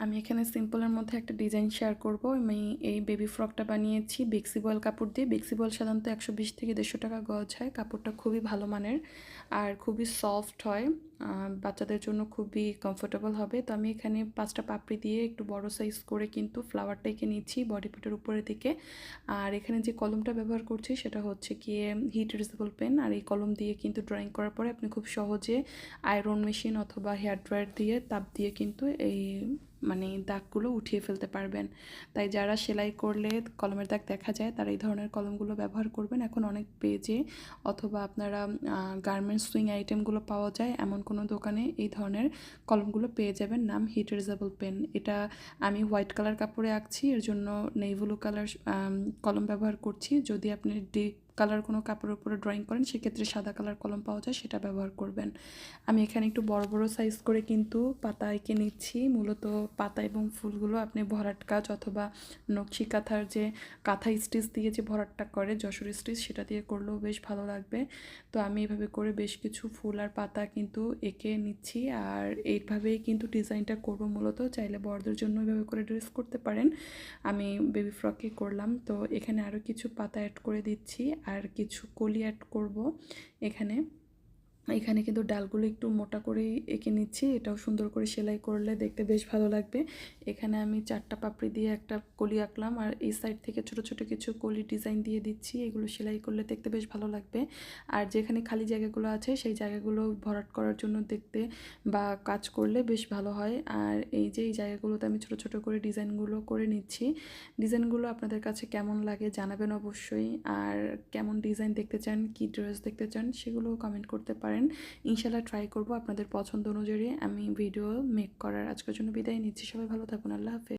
আমি এখানে সিম্পলের মধ্যে একটা ডিজাইন শেয়ার করব। আমি এই বেবি ফ্রকটা বানিয়েছি। বেক্সি বয়েল কাপড় দিয়ে। বেক্সি বয়েল সাধারণত একশো বিশ থেকে দেড়শো টাকা গজ হয়। কাপড়টা খুবই ভালো মানের আর খুবই সফট হয়। বাচ্চাদের জন্য খুবই কমফোর্টেবল হবে। তো আমি এখানে পাঁচটা পাপড়ি দিয়ে একটু বড় সাইজ করে কিন্তু ফ্লাওয়ারটা এঁকে নিচ্ছি বডি পিটের উপরের দিকে। আর এখানে যে কলমটা ব্যবহার করছি সেটা হচ্ছে গিয়ে হিট রিজেবল পেন আর এই কলম দিয়ে কিন্তু ড্রয়িং করার পরে আপনি খুব সহজে আয়রন মেশিন অথবা হেয়ার ড্রায়ার দিয়ে, তাপ দিয়ে কিন্তু এই মানে দাগগুলো উঠিয়ে ফেলতে পারবেন। তাই যারা সেলাই করলে কলমের দাগ দেখা যায়, তারা এই ধরনের কলমগুলো ব্যবহার করবেন। এখন অনেক পেজে অথবা আপনারা গার্মেন্টস সুইং আইটেমগুলো পাওয়া যায়, এমন কোনো দোকানে এই ধরনের কলমগুলো পেয়ে যাবেন। নাম হিট রিজেবল পেন। এটা আমি হোয়াইট কালার কাপড়ে আঁকছি। এর জন্য নেই ব্লু কালার কলম ব্যবহার করছি। যদি আপনি ডিপ কালার কোনো কাপড়ের উপরে ড্রয়িং করেন, সেক্ষেত্রে সাদা কালার কলম পাওয়া যায়, সেটা ব্যবহার করবেন। আমি এখানে একটু বড় বড় সাইজ করে কিন্তু পাতা এঁকে নিচ্ছি। মূলত পাতা এবং ফুলগুলো আপনি ভরাট কাজ অথবা নকশি কাঁথার যে কাঁথা স্টিচ দিয়ে যে ভরাটটা করে, যশোর স্টিচ সেটা দিয়ে করলেও বেশ ভালো লাগবে। তো আমি এভাবে করে বেশ কিছু ফুল আর পাতা কিন্তু এঁকে নিচ্ছি। আর এইভাবেই কিন্তু ডিজাইনটা করব মূলত। চাইলে বড়দের জন্য এভাবে করে ড্রেস করতে পারেন। আমি বেবি ফ্রকে করলাম। তো এখানে আরও কিছু পাতা অ্যাড করে দিচ্ছি। আর কিছু কলি অ্যাড করব এখানে। এখানে কিন্তু ডালগুলো একটু মোটা করে এঁকে নিচ্ছি। এটাও সুন্দর করে সেলাই করলে দেখতে বেশ ভালো লাগবে। এখানে আমি চারটা পাপড়ি দিয়ে একটা কলি আঁকলাম আর এই সাইড থেকে ছোট ছোট কিছু কলি ডিজাইন দিয়ে দিচ্ছি। এগুলো সেলাই করলে দেখতে বেশ ভালো লাগবে। আর যেখানে খালি জায়গাগুলো আছে, সেই জায়গাগুলো ভরাট করার জন্য দেখতে বা কাজ করলে বেশ ভালো হয়। আর এই যে এই জায়গাগুলোতে আমি ছোট ছোট করে ডিজাইনগুলো করে নিচ্ছি। ডিজাইনগুলো আপনাদের কাছে কেমন লাগে জানাবেন অবশ্যই। আর কেমন ডিজাইন দেখতে চান, কি ড্রেস দেখতে চান সেগুলো কমেন্ট করতে পারেন ইনশাল্লাহ ট্রাই করব আপনাদের পছন্দ অনুযায়ী আমি ভিডিও মেক করার। আজকের জন্য বিদায় নিচ্ছি, সবাই ভালো থাকুন, আল্লাহ হাফেজ।